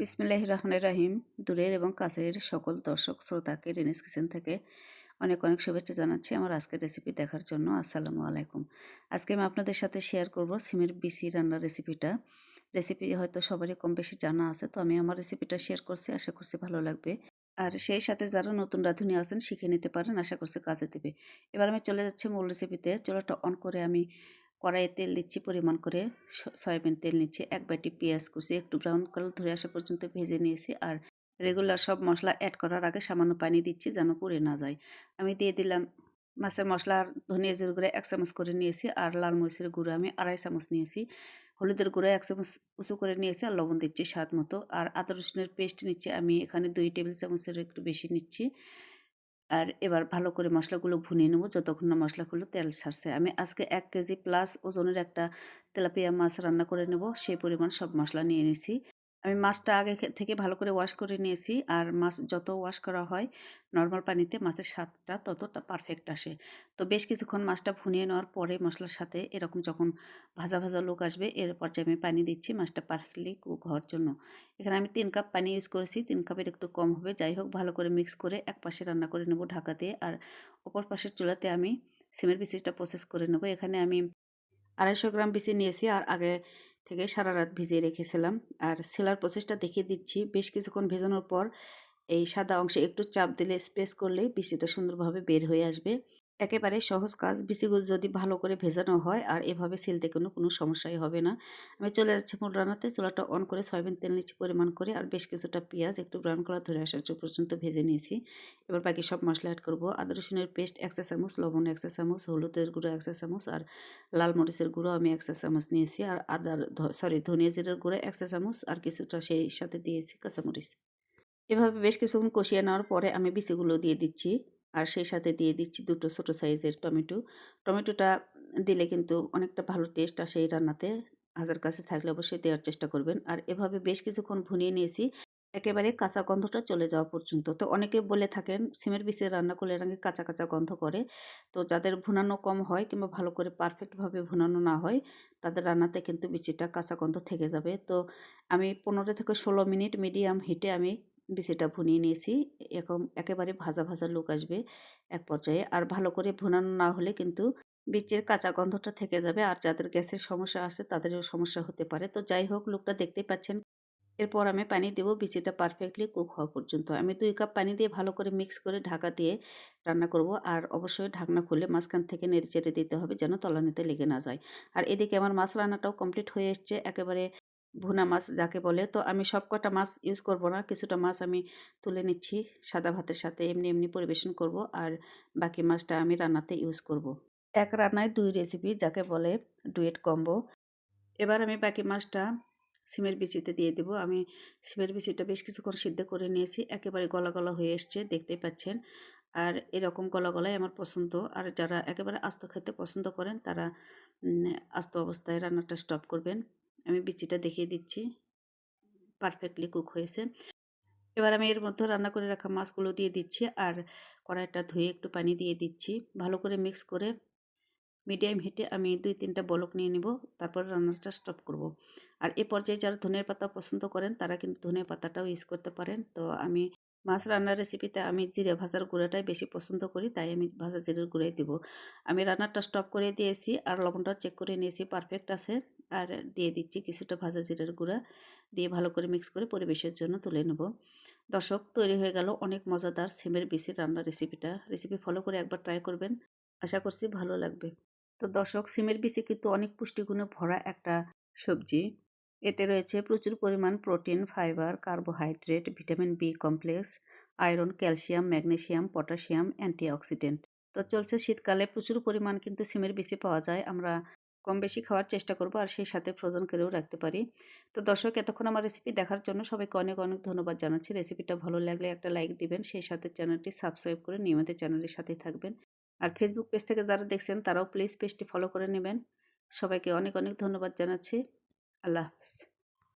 বিসমিল্লাহ রহমান রাহিম। দূরের এবং কাছের সকল দর্শক, শ্রোতাকে রেনিস কিচেন থেকে অনেক অনেক শুভেচ্ছা জানাচ্ছি আমার আজকের রেসিপি দেখার জন্য। আসসালামু আলাইকুম। আজকে আমি আপনাদের সাথে শেয়ার করব সিমের বিসি রান্নার রেসিপিটা রেসিপি হয়তো সবারই কম বেশি জানা আছে, তো আমি আমার রেসিপিটা শেয়ার করছি, আশা করছি ভালো লাগবে। আর সেই সাথে যারা নতুন রাঁধুনি আছেন, শিখে নিতে পারেন, আশা করছি কাজে দেবে। এবার আমি চলে যাচ্ছি মূল রেসিপিতে চুলাটা অন করে আমি কড়াইয়ে তেল দিচ্ছি পরিমাণ করে সয়াবিন তেল নিচ্ছি, এক বাটি পেঁয়াজ কুচি, একটু ব্রাউন কালার ধরে আসা পর্যন্ত ভেজে নিয়েছি আর রেগুলার সব মশলা অ্যাড করার আগে সামান্য পানি দিচ্ছি যেন পুড়ে না যায়। আমি দিয়ে দিলাম মাছের মশলা আর ধনিয়া জিরে গুঁড়ো এক চামচ করে নিয়েছি আর লাল মরিচের গুঁড়ো আমি আড়াই চামচ নিয়েছি। হলুদের গুঁড়ো এক চামচ উঁচু করে নিয়েছি আর লবণ দিচ্ছি স্বাদ মতো। আর আদা রসুনের পেস্ট নিচ্ছি আমি এখানে দুই টেবিল চামচের একটু বেশি নিচ্ছি। আর এবার ভালো করে মশলাগুলো ভুনিয়ে নেব। যতক্ষণ না মশলাগুলো তেল ছাড়ছে আমি আজকে এক কেজি প্লাস ওজনের একটা তেলাপিয়া মাছ রান্না করে নেব। সেই পরিমাণ সব মশলা নিয়ে নিছি। আমি মাছটা আগে থেকে ভালো করে ওয়াশ করে নিয়েছি। আর মাছ যত ওয়াশ করা হয় নর্মাল পানিতে মাছের স্বাদটা ততটা পারফেক্ট আসে। তো বেশ কিছুক্ষণ মাছটা ভুনিয়ে নেওয়ার পরে মশলার সাথে এরকম যখন ভাজা ভাজা লোক আসবে, এর পর্যায়ে আমি পানি দিচ্ছি মাছটা পারফেক্টলি কুক হওয়ার জন্য। এখানে আমি তিন কাপ পানি ইউজ করেছি, তিন কাপের একটু কম হবে। যাই হোক, ভালো করে মিক্স করে এক পাশে রান্না করে নেব ঢাকা দিয়ে। আর অপর পাশের চুলাতে আমি সিমের বিসিটা প্রসেস করে নেব। এখানে আমি আড়াইশো গ্রাম বিসি নিয়েছি। আর আগে থেকে সারা রাত ভিজিয়ে রেখেছিলাম। আর সেলার প্রসেসটা দেখিয়ে দিচ্ছি। বেশ কিছুক্ষণ ভেজানোর পর এই সাদা অংশে একটু চাপ দিলে স্পেস করলেই বিচিটা সুন্দরভাবে বের হয়ে আসবে। একেবারে সহজ কাজ। বিচিগুলো যদি ভালো করে ভেজানো হয়, আর এভাবে সিলতে কোনো কোনো সমস্যাই হবে না। আমি চলে যাচ্ছি মূল রান্নাতে। চুলাটা অন করে সয়াবিন তেল নিচ্ছি পরিমাণ করে, আর বেশ কিছুটা পেঁয়াজ একটু ব্রাউন কালার ধরে আসার পর্যন্ত ভেজে নিয়েছি। এবার বাকি সব মশলা অ্যাড করব। আদা, রসুনের পেস্ট একশো চামচ, লবণ একশো চামচ, হলুদের গুঁড়ো একশো চামচ, আর লাল মরিচের গুঁড়ো আমি একশো চামচ নিয়েছি। আর আদার সরি ধনিয়া জিরের গুঁড়ো একশো চামচ, আর কিছুটা সেই সাথে দিয়েছি কাঁচামরিচ। এভাবে বেশ কিছুক্ষণ কষিয়ে নেওয়ার পরে আমি বিচিগুলো দিয়ে দিচ্ছি। আর সেই সাথে দিয়ে দিচ্ছি দুটো ছোটো সাইজের টমেটো। টমেটোটা দিলে কিন্তু অনেকটা ভালো টেস্ট আসে এই রান্নাতে। হাজার কাছে থাকলে অবশ্যই দেওয়ার চেষ্টা করবেন। আর এভাবে বেশ কিছুক্ষণ ভুনিয়ে নিয়েছি, একেবারে কাঁচা গন্ধটা চলে যাওয়া পর্যন্ত। তো অনেকে বলে থাকেন, সিমের বিষে রান্না করলে এর কাঁচা কাঁচা গন্ধ করে। তো যাদের ভুনানো কম হয় কিংবা ভালো করে পারফেক্টভাবে ভুনানো না হয়, তাদের রান্নাতে কিন্তু বিচিটা কাঁচা গন্ধ থেকে যাবে। তো আমি পনেরো থেকে ষোলো মিনিট মিডিয়াম হিটে আমি বিচিটা ভুনিয়ে নিয়েছি। এখন একেবারে ভাজা ভাজা লুক আসবে এক পর্যায়ে। আর ভালো করে ভুনানো না হলে কিন্তু বিচের কাঁচা গন্ধটা থেকে যাবে। আর যাদের গ্যাসের সমস্যা আছে তাদেরও সমস্যা হতে পারে। তো যাই হোক, লুকটা দেখতে পাচ্ছেন। এরপর আমি পানি দেবো। বিচিটা পারফেক্টলি কুক হওয়া পর্যন্ত। আমি দুই কাপ পানি দিয়ে ভালো করে মিক্স করে ঢাকা দিয়ে রান্না করব। আর অবশ্যই ঢাকনা খুলে মাঝখান থেকে নেড়ে চেড়ে দিতে হবে যেন তলানিতে লেগে না যায়। আর এদিকে আমার মাছ রান্নাটাও কমপ্লিট হয়ে এসছে। একেবারে ভুনা মাছ যাকে বলে। তো আমি সব কটা মাছ ইউজ করব না। কিছুটা মাছ আমি তুলে নিচ্ছি সাদা ভাতের সাথে, এমনি এমনি পরিবেশন করব আর বাকি মাছটা আমি রান্নাতে ইউজ করব। এক রান্নায় দুই রেসিপি যাকে বলে ডুয়েট কম্বো এবার আমি বাকি মাছটা সিমের বিচিতে দিয়ে দেবো। আমি সিমের বিচিটা বেশ কিছুক্ষণ সিদ্ধ করে নিয়েছি। একেবারে গলা গলা হয়ে এসছে, দেখতেই পাচ্ছেন। আর এরকম গলা গলাই আমার পছন্দ। আর যারা একেবারে আস্ত খেতে পছন্দ করেন, তারা আস্ত অবস্থায় রান্নাটা স্টপ করবেন। আমি বিচিটা দেখিয়ে দিচ্ছি। পারফেক্টলি কুক হয়েছে। এবার আমি এর মধ্যে রান্না করে রাখা মাছগুলো দিয়ে দিচ্ছি আর কড়াইটা ধুয়ে একটু পানি দিয়ে দিচ্ছি। ভালো করে মিক্স করে মিডিয়াম হিটে আমি দুই তিনটা বলক নিয়ে নিব, তারপর রান্নাটা স্টপ করব। আর এ পর্যায়ে যারা ধনের পাতা পছন্দ করেন, তারা কিন্তু ধনে পাতাটাও ইউজ করতে পারেন। তো আমি মাছ রান্নার রেসিপিতে আমি জিরে ভাজার গুঁড়াটাই বেশি পছন্দ করি, তাই আমি ভাজা জিরের গুঁড়াই দিব। আমি রান্নাটা স্টপ করে দিয়েছি আর লবণটা চেক করে নিয়েছি পারফেক্ট আছে। আর দিয়ে দিচ্ছি কিছুটা ভাজা জিরের গুঁড়া। দিয়ে ভালো করে মিক্স করে পরিবেশের জন্য তুলে নেব। দর্শক, তৈরি হয়ে গেল অনেক মজাদার সিমের বেশি রান্নার রেসিপিটা রেসিপি ফলো করে একবার ট্রাই করবেন। আশা করছি ভালো লাগবে। তো দর্শক, সিমের বিচি কিন্তু অনেক পুষ্টিগুণে ভরা একটা সবজি। এতে রয়েছে প্রচুর পরিমাণ protein fibre carbohydrate vitamin B complex iron calcium magnesium potassium antioxidant তো চলছে শীতকালে প্রচুর পরিমাণ কিন্তু সিমের বিচি পাওয়া যায়। আমরা কম বেশি খাওয়ার চেষ্টা করব আর সেই সাথে ফ্রোজেন করেও রাখতে পারি। তো দর্শক, এতক্ষণ আমার রেসিপি দেখার জন্য সবাইকে অনেক অনেক ধন্যবাদ জানাচ্ছি। রেসিপিটা ভালো লাগলে একটা লাইক দিবেন, সেই সাথে চ্যানেলটি সাবস্ক্রাইব করে নিয়মিত চ্যানেলের সাথেই থাকবেন। আর ফেসবুক পেজ থেকে যারা দেখছেন, তারাও প্লিজ পেজটি ফলো করে নেবেন। সবাইকে অনেক অনেক ধন্যবাদ জানাচ্ছি। আল্লাহ হাফিজ।